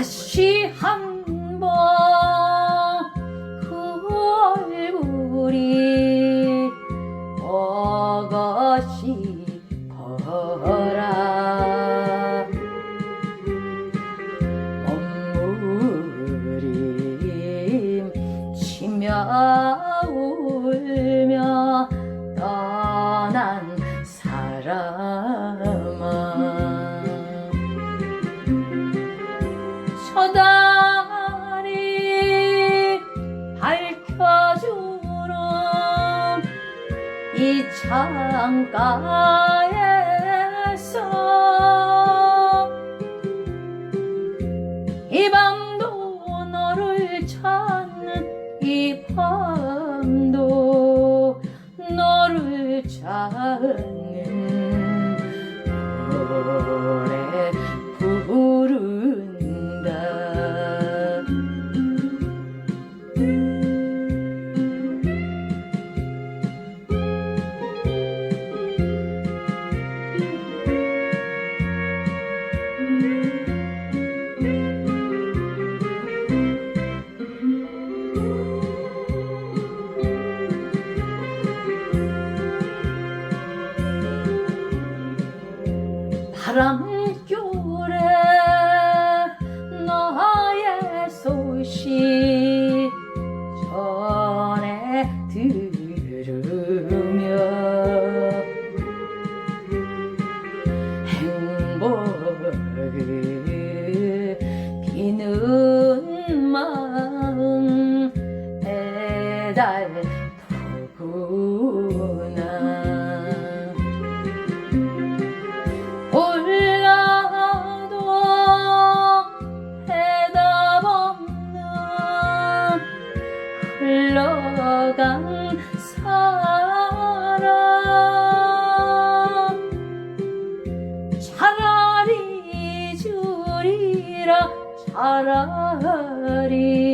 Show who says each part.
Speaker 1: 다시 한번 sim 창가에서 이 밤도 너를 찾는 이 밤도 너를 찾는 바람결에 너의 소식 전해 들으며 행복을 비는 마음 애달프구 흘러간 사람. 차라리 잊으리라 차라리